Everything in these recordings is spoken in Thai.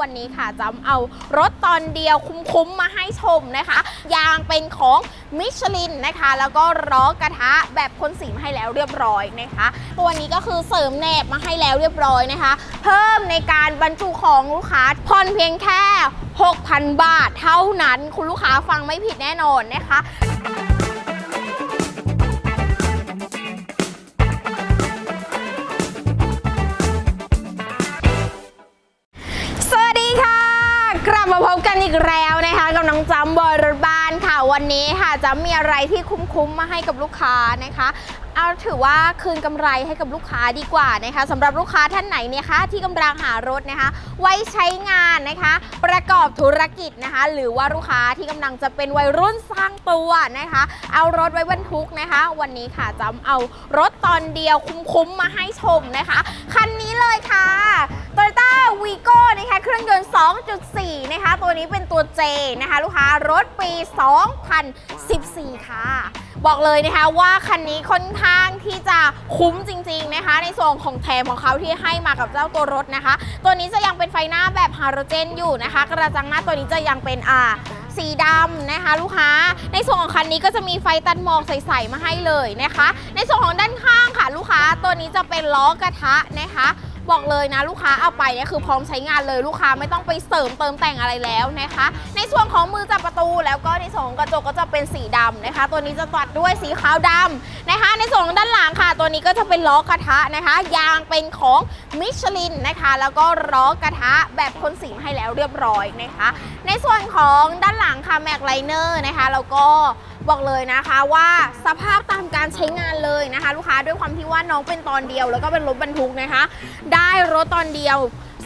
วันนี้ค่ะจำเอารถตอนเดียวคุ้มๆมาให้ชมนะคะ ยางเป็นของมิชลินนะคะ แล้วก็ล้อกระทะแบบพ่นสีมาให้แล้วเรียบร้อยนะคะตัวนี้ก็คือเสริมแหนบมาให้แล้วเรียบร้อยนะคะ เพิ่มในการบรรจุของลูกค้าผ่อนเพียงแค่ 6,000 บาทเท่านั้น คุณลูกค้าฟังไม่ผิดแน่นอนนะคะ กันอีกแล้วนะคะกับน้องจำบอยรถบ้านค่ะวันนี้ค่ะจะมีอะไรที่คุ้มๆมาให้กับลูกค้านะคะเอาถือว่าคืนกำไรให้กับลูกค้าดีกว่านะคะสำหรับลูกค้าท่านไหนเนี่ยคะที่กำลังหารถนะคะ ไว้ใช้งานนะคะ ประกอบธุรกิจนะคะ หรือว่าลูกค้าที่กำลังจะเป็นวัยรุ่นสร้างตัวนะคะ เอารถไว้บรรทุกนะคะ วันนี้ค่ะจำเอารถตอนเดียวคุ้มๆมาให้ชมนะคะคันนี้เลยค่ะ Toyota Vigo นะคะเครื่องยนต์ 2.4 นะคะ ตัวนี้เป็นตัว J นะคะ ลูกค้ารถปี 2014 ค่ะ บอกเลยนะคะว่าคันนี้ค่อนข้างที่จะคุ้มจริง ๆนะคะ ในส่วนของแถมของเขาที่ให้มากับเจ้าตัวรถนะคะ ตัวนี้จะยังเป็นไฟหน้าแบบฮาโลเจนอยู่นะคะ กระจังหน้าตัวนี้จะยังเป็นอ่าสีดำนะคะลูกค้า ในส่วนของคันนี้ก็จะมีไฟตัดหมอกใสๆมาให้เลยนะคะ ในส่วนของด้านข้างค่ะ ลูกค้าตัวนี้จะเป็นล้อกระทะนะคะ บอกเลยนะลูกค้าเอาไปเนี่ยคือพร้อมใช้งานเลยลูกค้าไม่ต้องไปเสริมเติมแต่งอะไรแล้วนะคะ ในส่วนของมือจับประตูแล้วก็ในส่วนของกระจกก็จะเป็นสีดำนะคะ ตัวนี้จะตัดด้วยสีขาวดำนะคะ ในส่วนของด้านหลังค่ะ ตัวนี้ก็จะเป็นล้อกระทะนะคะ ยางเป็นของมิชลินนะคะ แล้วก็ล้อกระทะแบบพ่นสีมาให้แล้วเรียบร้อยนะคะ ในส่วนของด้านหลังค่ะแม็กไลเนอร์นะคะแล้วก็ บอกเลยนะคะว่าสภาพตามการใช้งานเลยนะคะ ลูกค้าด้วยความที่ว่าน้องเป็นตอนเดียว แล้วก็เป็นรถบรรทุกนะคะ ได้รถตอนเดียว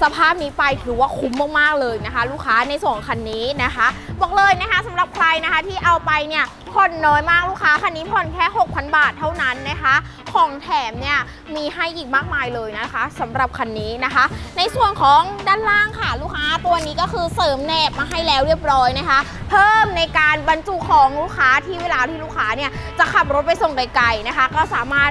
สภาพนี้ไปถือว่าคุ้มมากๆเลยนะคะ ลูกค้าในส่วนของคันนี้นะคะ บอกเลยนะคะสำหรับใครนะคะที่เอาไปเนี่ยผ่อนน้อยมากลูกค้าคันนี้ผ่อนแค่ 6,000 บาทเท่านั้นนะคะ ของแถมเนี่ยมีให้อีกมากมายเลยนะคะสำหรับคันนี้นะคะ ในส่วนของด้านล่างค่ะลูกค้าตัวนี้ก็คือเสริมแหนบมาให้แล้วเรียบร้อยนะคะ เพิ่มในการบรรจุของลูกค้าที่เวลาที่ลูกค้าเนี่ยจะขับรถไปส่งไกลๆนะคะ ก็สามารถ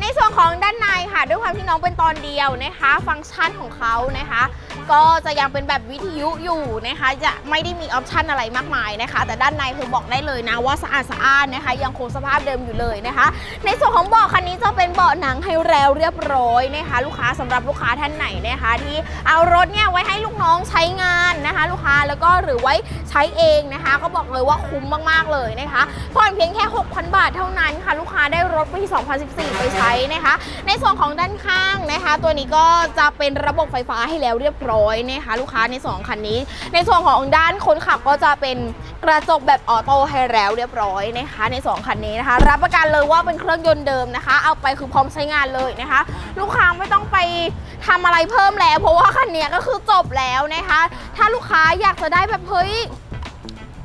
ในส่วนของด้านในค่ะ ด้วยความที่น้องเป็นตอนเดียวนะคะ ฟังก์ชันของเขานะคะ ก็จะยังเป็นแบบวิทยุอยู่นะคะ จะไม่ได้มีออปชันอะไรมากมายนะคะ แต่ด้านในคือบอกได้เลยนะว่าสะอาดสะอานนะคะ ยังคงสภาพเดิมอยู่เลยนะคะ ในส่วนของเบาะคันนี้จะเป็นเบาะหนังให้แล้วเรียบร้อยนะคะ ลูกค้าสำหรับลูกค้าท่านไหนนะคะ ที่เอารถเนี่ยไว้ให้ลูกน้องใช้งานนะคะ ลูกค้าแล้วก็หรือไว้ใช้เองนะคะ ก็บอกเลยว่าคุ้มมากๆเลยนะคะผ่อนเพียงแค่ 6,000 บาทเท่านั้นค่ะ ลูกค้าได้รถปี 2014 ไปใช้นะคะ ในส่วนของด้านข้างนะคะ ตัวนี้ก็จะเป็นระบบไฟฟ้าให้แล้วเรียบร้อยนะคะ ลูกค้าในส่วนของคันนี้ ในส่วนของด้านคนขับก็จะเป็นกระจกแบบออโต้ให้แล้วเรียบร้อยนะคะ ในส่วนของคันนี้นะคะ รับประกันเลยว่าเป็นเครื่องยนต์เดิมนะคะ เอาไปคือพร้อมใช้งานเลยนะคะ ลูกค้าไม่ต้องไปทำอะไรเพิ่มแล้ว เพราะว่าคันนี้ก็คือจบแล้วนะคะ ถ้าลูกค้าอยากจะได้แบบเฮ้ย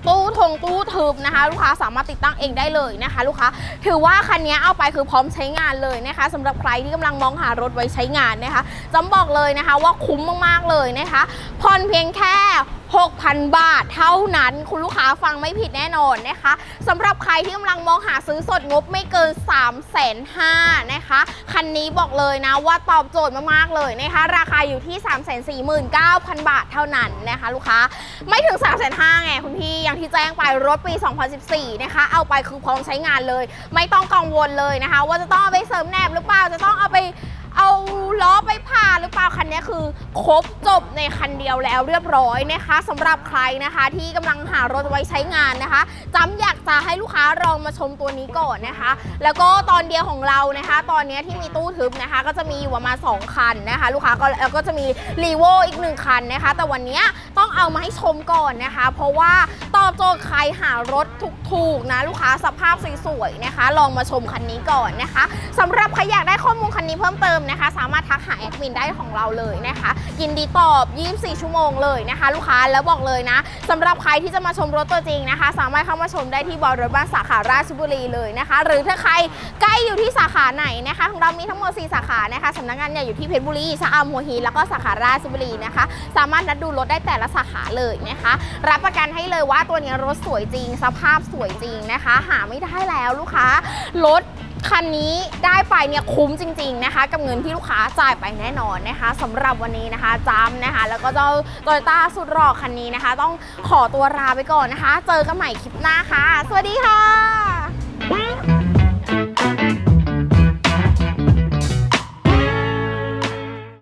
ตู้ทงตู้ทึบนะคะ ลูกค้าสามารถติดตั้งเองได้เลยนะคะ ลูกค้าถือว่าคันนี้เอาไปคือพร้อมใช้งานเลยนะคะสำหรับใครที่กำลังมองหารถไว้ใช้งานนะคะจำบอกเลยนะคะว่าคุ้มมากๆเลยนะคะผ่อนเพียงแค่ 6,000 บาทเท่านั้น คุณลูกค้าฟังไม่ผิดแน่นอนนะคะสำหรับใครที่กำลังมองหาซื้อสดงบไม่เกิน 3 5 0 0 0นะคะ คันนี้บอกเลยนะว่าตอบโจทย์มากๆเลยนะคะ ราคาอยู่ที่ 349,000 บาทเท่านั้นนะคะ ลูกค้าไม่ถึง 3 5 0 0 0ไงคุณพี่อย่างที่แจ้งไปรถปี 2014 นะคะ เอาไปคือพร้อมใช้งานเลย ไม่ต้องกังวลเลยนะคะ ว่าจะต้องเอาไปเสริมแหนบหรือเปล่าจะต้องเอาไป เอาล้อไปผ่าหรือเปล่าคันนี้คือ ครบจบในคันเดียวแล้วเรียบร้อยนะคะสำหรับใครนะคะที่กำลังหารถไว้ใช้งานนะคะจำอยากจะให้ลูกค้าลองมาชมตัวนี้ก่อนนะคะ แล้วก็ตอนเดียวของเรานะคะ ตอนนี้ที่มีตู้ทึบนะคะ ก็จะมีอยู่ประมาณ2คันนะคะ ลูกค้าก็แล้วก็จะมีรีโวอีกหนึ่งคันนะคะ แต่วันนี้ต้องเอามาให้ชมก่อนนะคะ เพราะว่า ตอบโจทย์ใครหารถถูกๆนะลูกค้าสภาพสวยๆนะคะ ลองมาชมคันนี้ก่อนนะคะสำหรับใครอยากได้ข้อมูลคันนี้เพิ่มเติมนะคะ สามารถทักหาแอดมินได้ของเราเลยนะคะ ยินดีตอบ 24 ชั่วโมงเลยนะคะ ลูกค้าแล้วบอกเลยนะสำหรับใครที่จะมาชมรถตัวจริงนะคะ สามารถเข้ามาชมได้ที่บอรถบ้านสาขาราชบุรีเลยนะคะ หรือถ้าใครใกล้อยู่ที่สาขาไหนนะคะของเรามีทั้งหมด 4 สาขานะคะสำนักงานใหญ่อยู่ที่เพชรบุรีชะอำหัวหินแล้วก็สาขาราชบุรีนะคะ สามารถนัดดูรถได้แต่ละสาขาเลยนะคะ รับประกันให้เลยว่าตัวนี้รถสวยจริง สภาพสวยจริงนะคะ หาไม่ได้แล้วลูกค้ารถคันนี้ได้ไปเนี่ยคุ้มจริง ๆนะคะ กับเงินที่ลูกค้าจ่ายไปแน่นอนนะคะสำหรับวันนี้นะคะจำนะคะ แล้วก็เจ้าโตโยต้าสุดหล่อคันนี้นะคะ ต้องขอตัวลาไปก่อนนะคะ เจอกันใหม่คลิปหน้าค่ะ สวัสดีค่ะ